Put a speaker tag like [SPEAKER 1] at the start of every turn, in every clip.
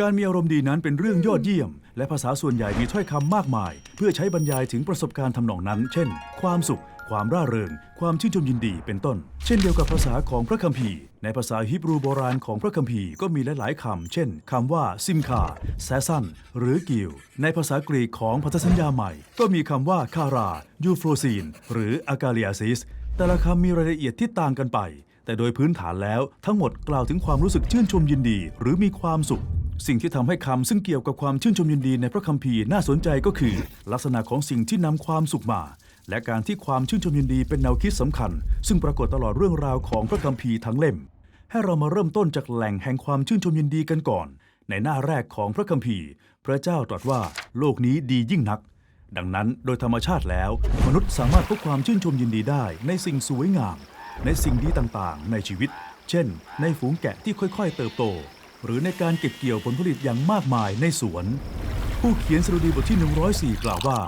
[SPEAKER 1] การมีอารมณ์ดีนั้นเป็นเรื่องยอดเยี่ยม และภาษาส่วนใหญ่มีถ้อยคำมากมาย เพื่อใช้บรรยายถึงประสบการณ์ทำนองนั้น เช่น ความสุข ความร่าเริง ความชื่นชมยินดีเป็นต้น เช่นเดียวกับภาษาของพระคัมภีร์ ในภาษาฮิบรูโบราณของพระคัมภีร์ก็มีหลาย ๆคำเช่นคำว่าซิมคาแซซันหรือกิลในภาษากรีกของพันธสัญญาใหม่ ก็มีคำว่าคารายูโฟรซีนหรืออากาเลียซิสแต่ละคำมีรายละเอียดที่ต่างกันไปแต่โดยพื้นฐานแล้วทั้งหมดกล่าวถึงความรู้สึกชื่นชมยินดี หรือมีความสุข สิ่งที่ทำให้คำซึ่งเกี่ยวกับความชื่นชมยินดีในพระคัมภีร์น่าสนใจก็คือ ลักษณะของสิ่งที่นำความสุขมา และการที่ความชื่นชมยินดีเป็นแนวคิดสำคัญ ซึ่งปรากฏตลอดเรื่องราวของพระคัมภีร์ทั้งเล่ม ให้เรามาเริ่มต้นจากแหล่งแห่งความชื่นชมยินดีกันก่อน ในหน้าแรกของพระคัมภีร์ พระเจ้าตรัสว่าโลกนี้ดียิ่งนัก ดังนั้นโดยธรรมชาติแล้ว มนุษย์สามารถพบความชื่นชมยินดีได้ ในสิ่งสวยงาม ในสิ่งดีต่างๆ ในชีวิต เช่น ในฝูงแกะที่ค่อย ๆ เติบโต หรือในการเก็บเกี่ยวผลผลิตอย่างมากมายในสวน ผู้เขียนสดุดีบทที่ 104 กล่าวว่า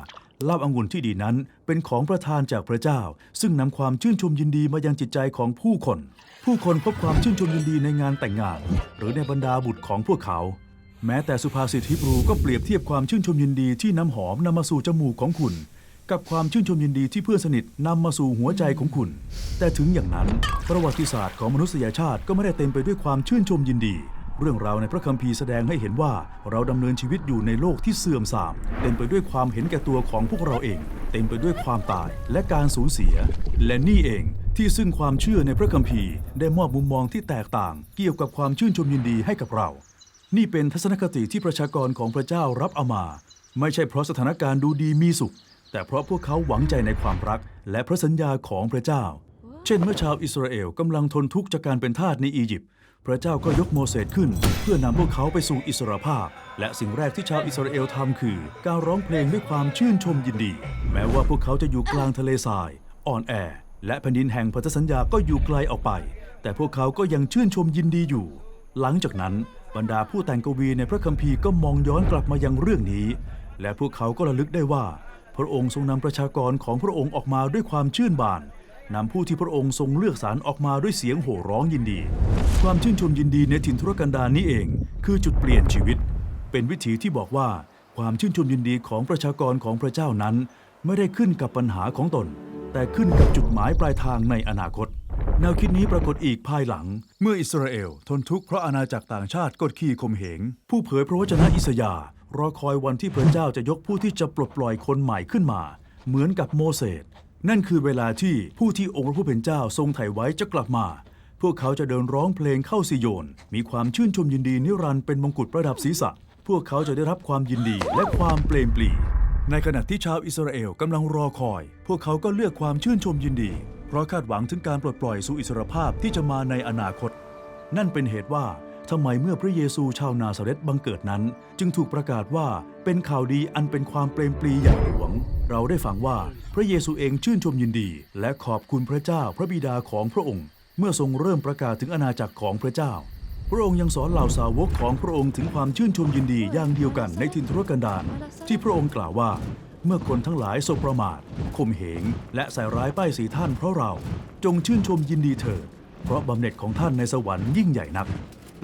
[SPEAKER 1] ลาบองุ่นที่ดีนั้นเป็นของประทานจากพระเจ้า ซึ่งนำความชื่นชมยินดีมายังจิตใจของผู้คน ผู้คนพบความชื่นชมยินดีในงานแต่งงาน หรือในบรรดาบุตรของพวกเขา แม้แต่สุภาษิตฮิบรูก็เปรียบเทียบความชื่นชมยินดีที่น้ำหอมนำมาสู่จมูกของคุณ กับความชื่นชมยินดีที่เพื่อนสนิทนำมาสู่หัวใจของคุณ แต่ถึงอย่างนั้น ประวัติศาสตร์ของมนุษยชาติก็ไม่ได้เต็มไปด้วยความชื่นชมยินดี เรื่องราวในพระคัมภีร์แสดงให้เห็นว่าเราดำเนินชีวิตอยู่ในโลกที่เสื่อมทรามเต็มไปด้วยความเห็นแก่ตัวของพวกเราเอง เต็มไปด้วยความตายและการสูญเสีย และนี่เองที่ซึ่งความเชื่อในพระคัมภีร์ได้มอบมุมมองที่แตกต่าง เกี่ยวกับความชื่นชมยินดีให้กับเรา นี่เป็นทัศนคติที่ประชากรของพระเจ้ารับเอามา ไม่ใช่เพราะสถานการณ์ดูดีมีสุข แต่เพราะพวกเขาหวังใจในความรัก และพระสัญญาของพระเจ้า เช่นเมื่อชาวอิสราเอลกำลังทนทุกข์จากการเป็นทาสในอียิปต์ พระเจ้าก็ยกโมเสสขึ้น เพื่อนำพวกเขาไปสู่อิสรภาพ และสิ่งแรกที่ชาวอิสราเอลทำคือ การร้องเพลงด้วยความชื่นชมยินดี แม้ว่าพวกเขาจะอยู่กลางทะเลทราย อ่อนแอ และแผ่นดินแห่งพันธสัญญาก็อยู่ไกลออกไป แต่พวกเขาก็ยังชื่นชมยินดีอยู่ หลังจากนั้นบรรดาผู้แต่งกวีในพระคัมภีร์ก็มองย้อนกลับมายังเรื่องนี้ และพวกเขาก็ระลึกได้ว่า พระองค์ทรงนำประชากรของพระองค์ออกมาด้วยความชื่นบาน นำผู้ที่พระองค์ทรงเลือกสรรออกมาด้วยเสียงโห่ร้องยินดี ความชื่นชมยินดีในถิ่นทุรกันดารนี้เอง คือจุดเปลี่ยนชีวิต เป็นวิถีที่บอกว่าความชื่นชมยินดีของประชากรของพระเจ้านั้น ไม่ได้ขึ้นกับปัญหาของตน แต่ขึ้นกับจุดหมายปลายทางในอนาคต แนวคิดนี้ปรากฏอีกภายหลัง เมื่ออิสราเอลทนทุกข์เพราะอาณาจักรต่างชาติกดขี่ข่มเหง ผู้เผยพระวจนะอิสยาห์รอคอยวันที่พระเจ้าจะยกผู้ที่จะปลดปล่อยคนใหม่ขึ้นมา เหมือนกับโมเสส นั่นคือเวลาที่ผู้ที่องค์พระผู้เป็นเจ้าทรงไถ่ไว้จะกลับมา พวกเขาจะเดินร้องเพลงเข้าสิโยน มีความชื่นชมยินดีนิรันดร์เป็นมงกุฎประดับศีรษะ พวกเขาจะได้รับความยินดีและความเปลมปลีในขณะที่ชาวอิสราเอลกำลังรอคอย พวกเขาก็เลือกความชื่นชมยินดี เพราะคาดหวังถึงการปลดปล่อยสู่อิสรภาพที่จะมาในอนาคต นั่นเป็นเหตุว่าทำไมเมื่อพระเยซูชาวนาซาเรตบังเกิดนั้น จึงถูกประกาศว่าเป็นข่าวดีอันเป็นความเปรมปรีอย่างหลวง เราได้ฟังว่าพระเยซูเองชื่นชมยินดี และขอบคุณพระเจ้าพระบิดาของพระองค์ เมื่อทรงเริ่มประกาศถึงอาณาจักรของพระเจ้า พระองค์ยังสอนเหล่าสาวกของพระองค์ถึงความชื่นชมยินดีอย่างเดียวกันในทินทุรกันดารที่พระองค์กล่าวว่า เมื่อคนทั้งหลายสบประมาทข่มเหง และใส่ร้ายป้ายสีท่านเพราะเราจงชื่นชมยินดีเถิดเพราะบำเหน็จของท่านในสวรรค์ยิ่งใหญ่นัก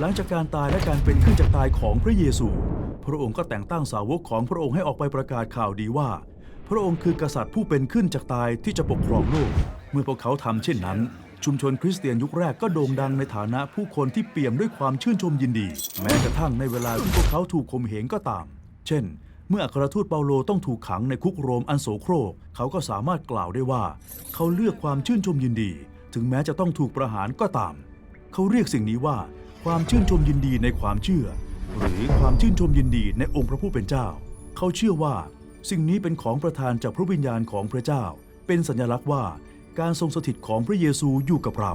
[SPEAKER 1] หลังจากการตายและการเป็นขึ้นจากตายของพระเยซู พระองค์ก็แต่งตั้งสาวกของพระองค์ให้ออกไปประกาศข่าวดีว่า พระองค์คือกษัตริย์ผู้เป็นขึ้นจากตายที่จะปกครองโลก เมื่อพวกเขาทำเช่นนั้น ชุมชนคริสเตียนยุคแรกก็โด่งดังในฐานะผู้คนที่เปี่ยมด้วยความชื่นชมยินดี แม้กระทั่งในเวลาที่พวกเขาถูกข่มเหงก็ตาม เช่น เมื่ออัครทูตเปาโลต้องถูกขังในคุกโรมอันโสโครก เขาก็สามารถกล่าวได้ว่า เขาเลือกความชื่นชมยินดี ถึงแม้จะต้องถูกประหารก็ตาม เขาเรียกสิ่งนี้ว่า ความชื่นชมยินดีในความเชื่อ หรือความชื่นชมยินดีในองค์พระผู้เป็นเจ้า เขาเชื่อว่า สิ่งนี้เป็นของประทานจากพระวิญญาณของพระเจ้า เป็นสัญลักษณ์ว่าการทรงสถิตของพระเยซูอยู่กับเรา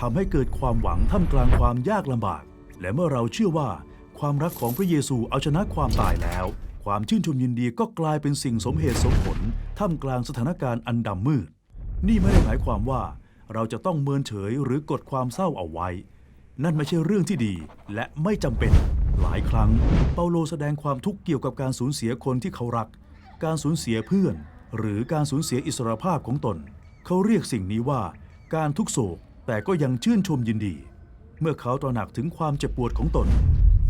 [SPEAKER 1] ทำให้เกิดความหวังท่ามกลางความยากลำบาก และเมื่อเราเชื่อว่าความรักของพระเยซูเอาชนะความตายแล้ว ความชื่นชมยินดีก็กลายเป็นสิ่งสมเหตุสมผลท่ามกลางสถานการณ์อันดำมืด นี่ไม่ได้หมายความว่า เราจะต้องเมินเฉยหรือกดความเศร้าเอาไว้ นั่นไม่ใช่เรื่องที่ดีและไม่จำเป็น หลายครั้งเปาโลแสดงความทุกข์เกี่ยวกับการสูญเสียคนที่เขารัก การสูญเสียเพื่อน หรือการสูญเสียอิสรภาพของตน เขาเรียกสิ่งนี้ว่า การทุกโศกแต่ก็ยังชื่นชมยินดี เมื่อเขาตระหนักถึงความเจ็บปวดของตน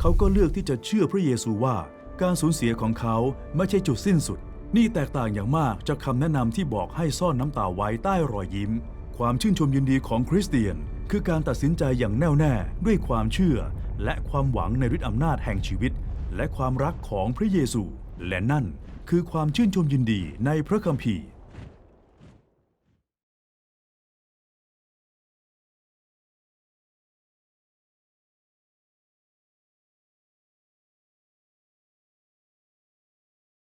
[SPEAKER 1] เขาก็เลือกที่จะเชื่อพระเยซูว่า การสูญเสียของเขาไม่ใช่จุดสิ้นสุด นี่แตกต่างอย่างมากจากคำแนะนำที่บอกให้ซ่อนน้ำตาไว้ใต้รอยยิ้ม ความชื่นชมยินดีของคริสเตียน คือการตัดสินใจอย่างแน่วแน่ด้วยความเชื่อ และความหวังในฤทธิอำนาจแห่งชีวิต และความรักของพระเยซู และนั่น คือความชื่นชมยินดีในพระคัมภีร์